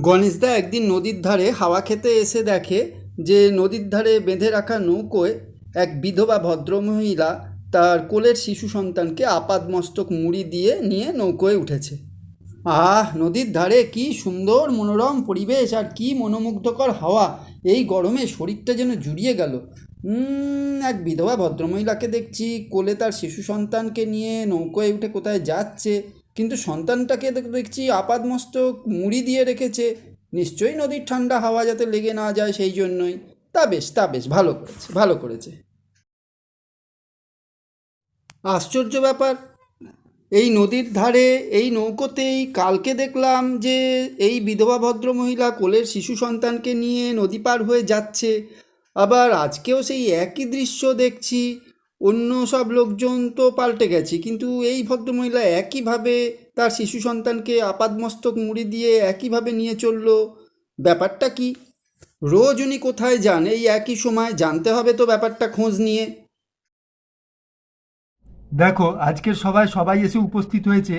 গণেশদা একদিন নদীর ধারে হাওয়া খেতে এসে দেখে যে নদীর ধারে বেঁধে রাখা নৌকোয় এক বিধবা ভদ্রমহিলা তার কোলের শিশু সন্তানকে আপাদমস্তক মুড়ি দিয়ে নিয়ে নৌকোয় উঠেছে। আহ, নদীর ধারে কি সুন্দর মনোরম পরিবেশ আর কি মনোমুগ্ধকর হাওয়া। এই গরমে শরীরটা যেন জুড়িয়ে গেল। এক বিধবা ভদ্রমহিলাকে দেখছি কোলে তার শিশু সন্তানকে নিয়ে নৌকোয় উঠে কোথায় যাচ্ছে। কিন্তু সন্তানটাকে দেখছি আপাদমস্তক মুড়ি দিয়ে রেখেছে। নিশ্চয়ই নদীর ঠান্ডা হাওয়া যাতে লেগে না যায় সেই জন্যই। তা বেশ তা বেশ, ভালো করেছে ভালো করেছে। আশ্চর্য ব্যাপার, এই নদীর ধারে, এই নৌকোতেই কালকে দেখলাম যে এই বিধবা ভদ্রমহিলা কোলের শিশু সন্তানকে নিয়ে নদী পার হয়ে যাচ্ছে। আবার আজকেও সেই একই দৃশ্য দেখছি। অন্য সব লোকজন তো পাল্টে গেছে, কিন্তু এই ভদ্রমহিলা একইভাবে তার শিশু সন্তানকে আপাদমস্তক মুড়ি দিয়ে একইভাবে নিয়ে চলল। ব্যাপারটা কি? রোজ উনি কোথায় যান? এই একই সময় জানতে হবে তো ব্যাপারটা খোঁজ নিয়ে। দেখো, আজকের সবাই সবাই এসে উপস্থিত হয়েছে,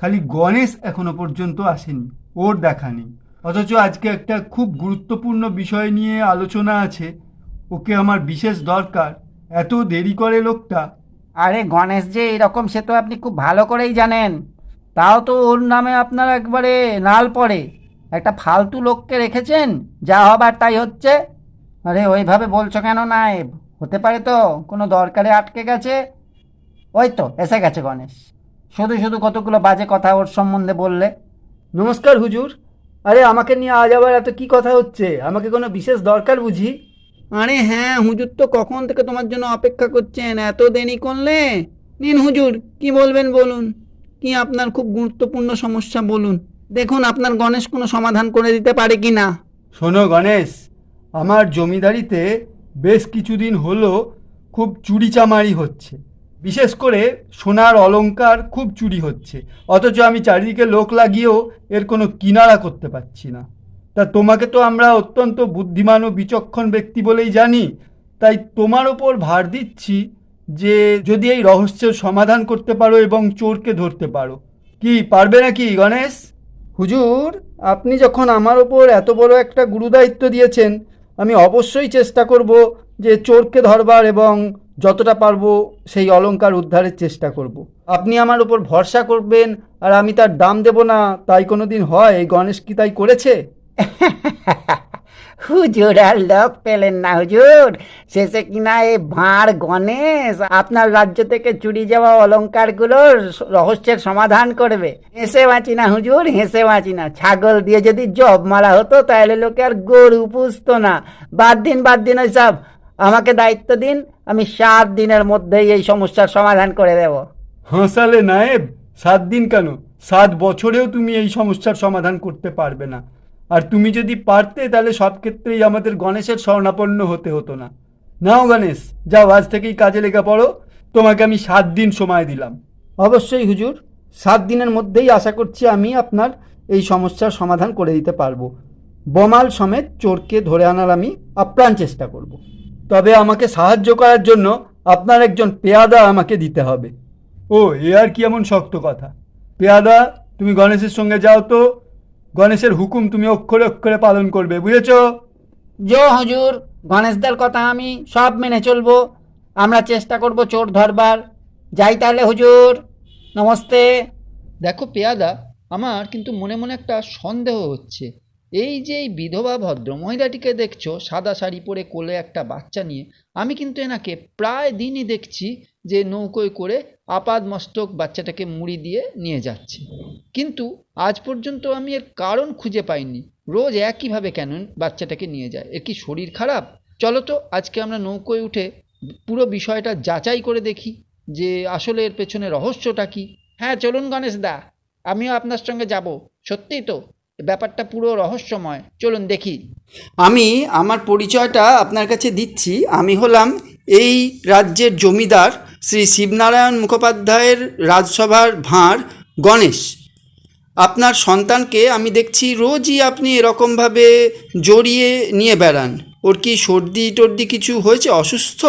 খালি গণেশ এখনও পর্যন্ত আসেনি, ওর দেখা নেই। অথচ আজকে একটা খুব গুরুত্বপূর্ণ বিষয় নিয়ে আলোচনা আছে, ওকে আমার বিশেষ দরকার। এত দেরি করে লোকটা। আরে গণেশ যে এরকম সে তো আপনি খুব ভালো করেই জানেন। তাও তো ওর নামে আপনার একবারে নাল পড়ে। একটা ফালতু লোককে রেখেছেন যা হবার তাই হচ্ছে। আরে ওইভাবে বলছো কেন নায়েব? হতে পারে তো কোনো দরকারে আটকে গেছে। ওই তো এসে গেছে গণেশ। শুধু শুধু কতগুলো বাজে কথা ওর সম্বন্ধে বললে। নমস্কার হুজুর। আরে আমাকে নিয়ে আজ আবার এত কি কথা হচ্ছে? আমাকে কোনো বিশেষ দরকার বুঝি? আরে হ্যাঁ হুজুর তো কখন থেকে তোমার জন্য অপেক্ষা করছেন? এত দেরি করলে? নিন হুজুর, কি বলবেন বলুন? কি আপনার খুব গুরুত্বপূর্ণ সমস্যা বলুন? দেখুন, আপনার গণেশ কোনো সমাধান করে দিতে পারে কি না? শোনো গণেশ, আমার জমিদারিতে বেশ কিছুদিন হলো খুব চুরি চামারি হচ্ছে। বিশেষ করে সোনার অলঙ্কার খুব চুরি হচ্ছে। অথচ আমি চারিদিকে লোক লাগিয়েও এর কোনো কিনারা করতে পারছি না। তা তোমাকে তো আমরা অত্যন্ত বুদ্ধিমান ও বিচক্ষণ ব্যক্তি বলেই জানি। তাই তোমার ওপর ভার দিচ্ছি যে যদি এই রহস্যের সমাধান করতে পারো এবং চোরকে ধরতে পারো। কি, পারবে নাকি গণেশ? হুজুর, আপনি যখন আমার ওপর এত বড় একটা গুরুদায়িত্ব দিয়েছেন, আমি অবশ্যই চেষ্টা করব যে চোরকে ধরবার এবং যতটা পারব সেই অলংকার উদ্ধারের চেষ্টা করব। আপনি আমার ওপর ভরসা করবেন আর আমি তার দাম দেব না, তাই কোনো দিন হয় গণেশ কি তাই করেছে? হুজুর আর লোক পেলেন না হুজুর। শেষে কিনা এই ভাঁড় গণেশ, আপনার রাজ্য থেকে চুরি যাওয়া অলংকারগুলোর রহস্যের সমাধান করবে। হেসে বাঁচি না হুজুর, হেসে বাঁচি না। ছাগল দিয়ে যদি জব মারা হতো, তাহলে লোকে আর গরু পুষতো না। বাদ দিন বাদ দিন ওইসব। আমাকে দায়িত্ব দিন, আমি সাত দিনের মধ্যেই এই সমস্যার সমাধান করে দেব। হাসালে নায়েব, সাত দিন কেন? সাত বছরেও তুমি এই সমস্যার সমাধান করতে পারবে না। আর তুমি যদি পারতে তাহলে সব ক্ষেত্রেই আমাদের গণেশের শরণাপন্ন হতে হতো না। নাও গণেশ যাও আজ থেকেই কাজে লেগে পড়ো। তোমাকে আমি সাত দিন সময় দিলাম। অবশ্যই হুজুর সাত দিনের মধ্যেই আশা করছি আমি আপনার এই সমস্যার সমাধান করে দিতে পারব। বমাল সমেত চোরকে ধরে আনার আমি আপ্রাণ চেষ্টা করব। তবে আমাকে সাহায্য করার জন্য আপনার একজন পেয়াদা আমাকে দিতে হবে। ও এ আর কি এমন শক্ত কথা। পেয়াদা তুমি গণেশের সঙ্গে যাও তো। গণেশের হুকুম তুমি অক্ষরে অক্ষরে পালন করবে বুঝেছ? জো হজুর গণেশদার কথা আমি সব মেনে চলবো। আমরা চেষ্টা করব চোর ধরবার। যাই তাহলে হুজুর নমস্তে। দেখো পেয়াদা আমার কিন্তু মনে মনে একটা সন্দেহ হচ্ছে। এই যে এই বিধবা ভদ্র মহিলাটিকে দেখছ, সাদা শাড়ি পরে কোলে একটা বাচ্চা নিয়ে, আমি কিন্তু এনাকে প্রায় দিনই দেখছি যে নৌকোয় করে আপাদ মস্তক বাচ্চাটাকে মুড়ি দিয়ে নিয়ে যাচ্ছে। কিন্তু আজ পর্যন্ত আমি এর কারণ খুঁজে পাইনি। রোজ একইভাবে কেন বাচ্চাটাকে নিয়ে যায়? এর কি শরীর খারাপ? চলো তো, আজকে আমরা নৌকোয় উঠে পুরো বিষয়টা যাচাই করে দেখি যে আসলে এর পেছনে রহস্যটা কি। হ্যাঁ চলুন গণেশ দা, আমিও আপনার সঙ্গে যাব। সত্যিই তো? ব্যাপারটা পুরো রহস্যময়। চলুন দেখি। আমি আমার পরিচয়টা আপনার কাছে দিচ্ছি। আমি হলাম এই রাজ্যের জমিদার শ্রী শিবনারায়ণ মুখোপাধ্যায়ের রাজসভার ভাঁড় গণেশ। আপনার সন্তানকে আমি দেখছি রোজই আপনি এরকমভাবে জড়িয়ে নিয়ে বেড়ান। ওর কি সর্দি টর্দি কিছু হয়েছে? অসুস্থ?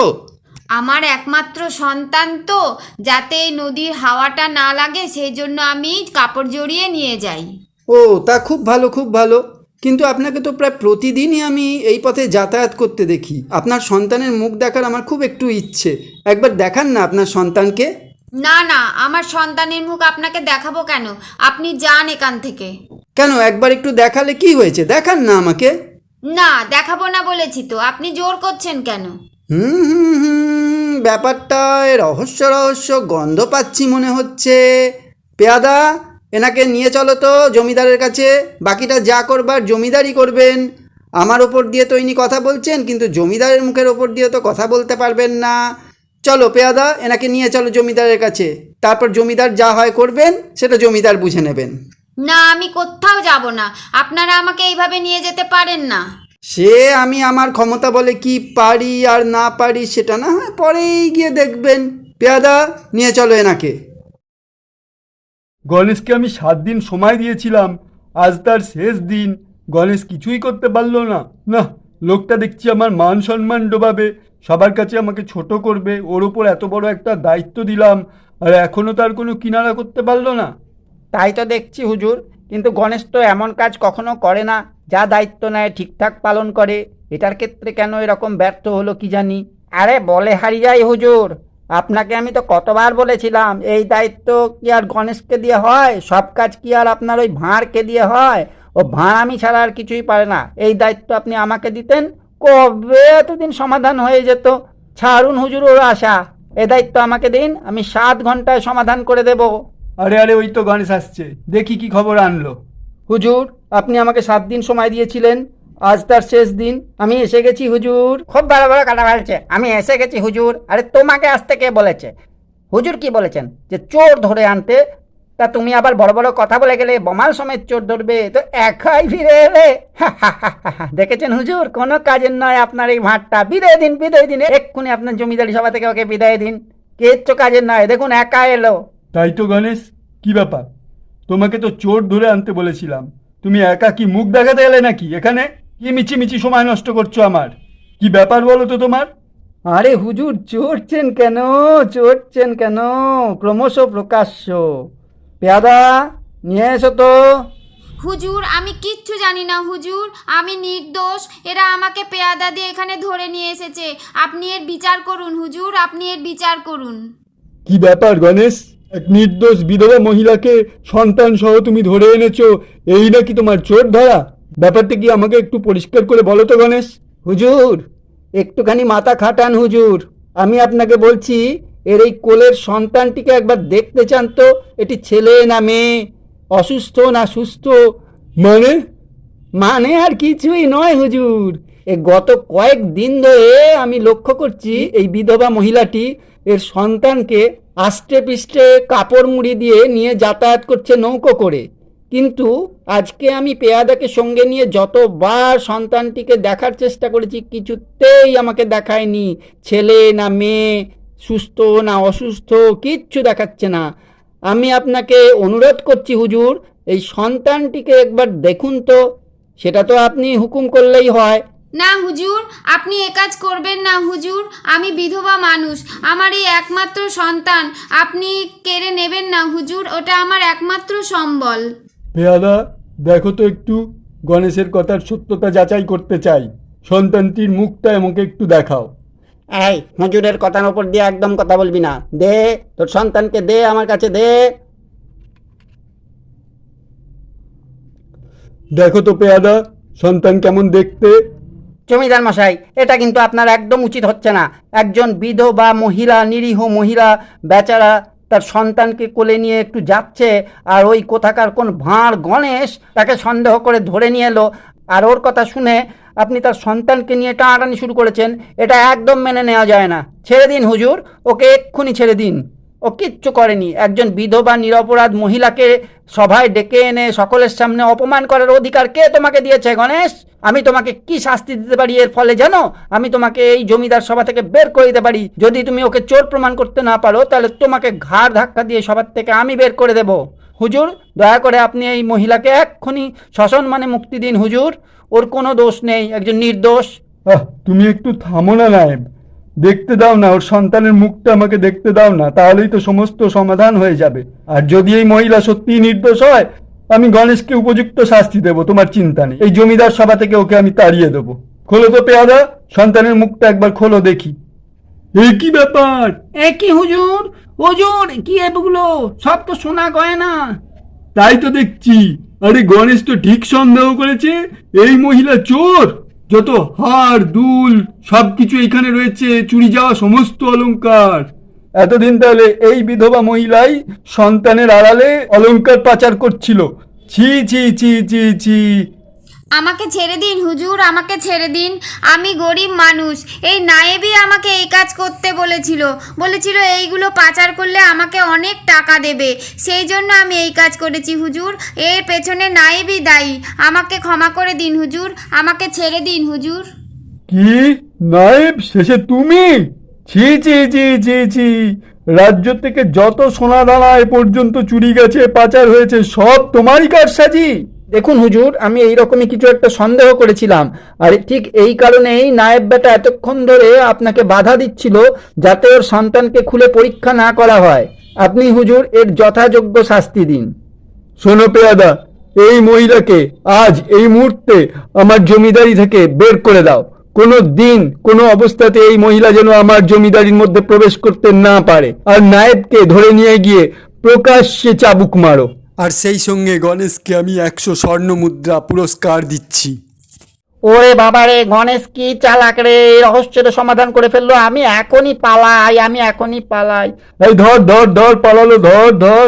আমার একমাত্র সন্তান তো যাতে এই নদীর হাওয়াটা না লাগে সেই জন্য আমি কাপড় জড়িয়ে নিয়ে যাই। ও তা খুব ভালো খুব ভালো। কিন্তু আপনাকে তো প্রায় প্রতিদিনই আমি এই পথে যাতায়াত করতে দেখি। আপনার সন্তানের মুখ দেখার আমার খুব একটু ইচ্ছে। একবার দেখান না আপনার সন্তানকে। না না আমার সন্তানের মুখ আপনাকে দেখাবো কেন? আপনি যান এখান থেকে। কেন একবার একটু দেখালে কি হয়েছে? দেখান না আমাকে। না দেখাবো না বলেছি তো। আপনি জোর করছেন কেন? হুম হুম হুম ব্যাপারটায় রহস্য রহস্য গন্ধ পাচ্ছি মনে হচ্ছে। পেয়াদা এনাকে নিয়ে চলো তো জমিদারের কাছে। বাকিটা যা করবার জমিদারই করবেন। আমার ওপর দিয়ে তো ইনি কথা বলছেন কিন্তু জমিদারের মুখের ওপর দিয়ে তো কথা বলতে পারবেন না। চলো পেয়াদা এনাকে নিয়ে চলো জমিদারের কাছে। তারপর জমিদার যা হয় করবেন সেটা জমিদার বুঝে নেবেন। না আমি কোথাও যাব না। আপনারা আমাকে এইভাবে নিয়ে যেতে পারেন না। সে আমি আমার ক্ষমতা বলে কি পারি আর না পারি সেটা না হয় পরেই গিয়ে দেখবেন। পেয়াদা নিয়ে চলো এনাকে। গণেশকে আমি সাত দিন সময় দিয়েছিলাম। আজ তার শেষ দিন। গণেশ কিছুই করতে পারল না। না লোকটা দেখছি আমার মান সম্মান ডোবাবে। সবার কাছে আমাকে ছোট করবে। ওর ওপর এত বড় একটা দায়িত্ব দিলাম। আর এখনও তার কোনো কিনারা করতে পারল না। তাই তো দেখছি হুজুর। কিন্তু গণেশ তো এমন কাজ কখনো করে না। যা দায়িত্ব নেয় ঠিকঠাক পালন করে। এটার ক্ষেত্রে কেন এরকম ব্যর্থ হলো কি জানি? আরে বলে হারি যাই হুজুর। আপনাকে আমি তো কতবার বলেছিলাম এই দায়িত্ব কি আর গণেশকে দিয়ে হয়? সব কাজ কি আর আপনার ওই ভাঁড়কে দিয়ে হয়? ও ভাঁড় আমি ছাড়া আর কিছুই পারে না। এই দায়িত্ব আপনি আমাকে দিতেন কবে এতদিন সমাধান হয়ে যেত? ছাড়ুন হুজুর ওর আশা। এ দায়িত্ব আমাকে দিন আমি সাত ঘন্টায় সমাধান করে দেবো। আরে আরে ওই তো গণেশ আসছে। দেখি কি খবর আনলো। হুজুর আপনি আমাকে সাত দিন সময় দিয়েছিলেন। আজ তার শেষ দিন। আমি এসে গেছি হুজুর। খুব ভালো ভালো কাটা ফেলছে আমি এসে গেছি হুজুর। আরে তোমাকে আসতে কে বলেছে? হুজুর কি বলেছেন? যে চোর ধরে আনতে, তা তুমি আবার বড় বড় কথা বলে গেলে বমাল সমেত চোর ধরবে, তো একাই ফিরে এলে। দেখেছেন হুজুর? কোনো কাজের নয় আপনার এই ভাঁটটা বিদায় দিন বিদায় দিন। এক্ষুনি আপনার জমিদারি সভা থেকে ওকে বিদায় দিন। কিচ্ছু কাজের নয়। দেখুন, একা এলো। তাই তো গণেশ, কি ব্যাপার? তোমাকে তো চোর ধরে আনতে বলেছিলাম। তুমি একা কি মুখ দেখাতে এলে নাকি এখানে? কি মিছি মিছি সময় নষ্ট করছ আমার? কি ব্যাপার বলো তো তোমার? আরে হুজুর চড়ছেন কেন? চড়ছেন কেন? ক্রমশ প্রকাশ্য। পেয়াদা নিয়ে এসো তো। হুজুর আমি কিচ্ছু জানি না হুজুর। আমি নির্দোষ। এরা আমাকে পেয়াদা দিয়ে এখানে ধরে নিয়ে এসেছে। আপনি এর বিচার করুন হুজুর আপনি এর বিচার করুন। কি ব্যাপার গণেশ? এক নির্দোষ বিধবা মহিলাকে সন্তান সহ তুমি ধরে এনেছো। এই নাকি তোমার চোর ধরা? ব্যাপারটা কি আমাকে একটু পরিষ্কার করে বলো তো গণেশ? হুজুর একটুখানি মাথা খাটান হুজুর। আমি আপনাকে বলছি এর এই কোলের সন্তানটিকে একবার দেখতে চান তো এটি ছেলে না মেয়ে অসুস্থ না সুস্থ? মানে? মানে আর কিছুই নয় হুজুর। এ গত কয়েক দিন ধরে আমি লক্ষ্য করছি এই বিধবা মহিলাটি এর সন্তানকে আষ্টে পিষ্টে কাপড় মুড়ি দিয়ে নিয়ে যাতায়াত করছে নৌকো করে। কিন্তু আজকে আমি পেয়াদাকে সঙ্গে নিয়ে যতবার সন্তানটিকে দেখার চেষ্টা করেছি, কিছুতেই আমাকে দেখায়নি। ছেলে না মেয়ে, সুস্থ না অসুস্থ, কিচ্ছু দেখাচ্ছে না। আমি আপনাকে অনুরোধ করছি হুজুর, এই সন্তানটিকে একবার দেখুন তো। সেটা তো আপনি হুকুম করলেই হয়। না হুজুর, আপনি এ কাজ করবেন না হুজুর, আমি বিধবা মানুষ, আমার এই একমাত্র সন্তান, আপনি কেড়ে নেবেন না হুজুর, ওটা আমার একমাত্র সম্বল। পেয়াদা দেখো তো একটু গণেশের কথার সত্যতা যাচাই করতে চাই। সন্তানটির মুখটা আমাকে একটু দেখাও। এই হুজুরের কথার ওপর দিয়ে একদম কথা বলবি না। দে তোর সন্তানকে দে আমার কাছে দে। দেখো তো পেয়াদা সন্তান কেমন দেখতে? জমিদার মশাই এটা কিন্তু আপনার একদম উচিত হচ্ছে না। একজন বিধবা মহিলা নিরীহ মহিলা বেচারা তার সন্তানকে কোলে নিয়ে একটু যাচ্ছে, আর ওই কোথাকার কোন ভাঁড় গণেশ তাকে সন্দেহ করে ধরে নিয়ে এলো। আর ওর কথা শুনে আপনি তার সন্তানকে নিয়ে টানাটানি শুরু করেছেন। এটা একদম মেনে নেওয়া যায় না। ছেড়ে দিন হুজুর, ওকে এক্ষুনি ছেড়ে দিন। ও কিচ্ছু করেনি। একজন বিধবা, নিরপরাধ মহিলাকে সভায় ডেকে এনে সকলের সামনে অপমান করার অধিকার কে তোমাকে দিয়েছে, গণেশ? আমি তোমাকে কি শাস্তি দিতে পারি এর ফলে জানো? আমি তোমাকে এই জমিদার সভা থেকে বের করে দিতে পারি। যদি তুমি ওকে চোর প্রমাণ করতে না পারো, তাহলে তোমাকে ঘাড় ধাক্কা দিয়ে সবার থেকে আমি বের করে দেব। হুজুর, দয়া করে আপনি এই মহিলাকে এক্ষুনি শাসন মানে মুক্তি দিন, হুজুর। ওর কোনো দোষ নেই, একজন নির্দোষ। তুমি একটু থামো না, নায়েব। দেখতে দাও না ওর সন্তানের মুখটা আমাকে দেখতে দাও না তাহলেই তো সমস্ত সমাধান হয়ে যাবে। আর যদি এই মহিলা সত্যিই নির্দোষ হয় আমি গণেশকে উপযুক্ত শাস্তি দেবো তোমার চিন্তা নেই। এই জমিদার সভা থেকে ওকে আমি তাড়িয়ে দেবো। খোলো তো পেয়াদা সন্তানের মুখটা একবার খোলো দেখি। এই কি ব্যাপার? একই হুজুর? হুজুর কি এগুলো সব তো সোনা গয়না। তাই তো দেখছি। আরে গণেশ তো ঠিক সন্দেহ করেছে এই মহিলা চোর! যত হার দুল, সবকিছু এখানে রয়েছে, চুরি যাওয়া সমস্ত অলংকার। এতদিন তাহলে এই বিধবা মহিলাই সন্তানের আড়ালে অলঙ্কার পাচার করছিল। ছি ছি ছি ছি ছি। আমাকে ছেড়ে দিন, হুজুর, আমাকে ছেড়ে দিন। আমি গরিব মানুষ। এই নায়েবই আমাকে এই কাজ করতে বলেছিল। বলেছিল, এইগুলো পাচার করলে আমাকে অনেক টাকা দেবে। সেই জন্য আমি এই কাজ করেছি, হুজুর। এর পেছনে নায়েবই দায়ী। আমাকে ক্ষমা করে দিন, হুজুর। আমাকে ছেড়ে দিন, হুজুর। কি? নায়েব? শেষে তুমি? ছি ছি ছি ছি ছি। রাজ্য থেকে যত সোনা দানা এ পর্যন্ত চুরি গেছে, পাচার হয়েছে, সব তোমারই কারসাজি। দেখুন হুজুর, আমি এই রকমই কিছু একটা সন্দেহ করেছিলাম। আর ঠিক এই কারণেই নায়েব বেটা এতক্ষণ ধরে আপনাকে বাধা দিচ্ছিল যাতে ওর সন্তানকে খুলে পরীক্ষা না করা হয়। আপনি হুজুর এর যথাযোগ্য শাস্তি দিন। শোনো পেয়াদা, এই মহিলাকে আজ এই মুহূর্তে আমার জমিদারি থেকে বের করে দাও। কোনো দিন, কোনো অবস্থাতে এই মহিলা যেন আমার জমিদারির মধ্যে প্রবেশ করতে না পারে। আর নায়েবকে ধরে নিয়ে গিয়ে প্রকাশ্যে চাবুক মারো। আর সেই সঙ্গে গণেশকে আমি একশো স্বর্ণ মুদ্রা পুরস্কার দিচ্ছি। ওরে বাবা রে গণেশ কি চালাক রে? এই রহস্যের সমাধান করে ফেলল। আমি এখনই পালাই আমি এখনই পালাই। এই ধর ধর ধর পালালো ধর ধর।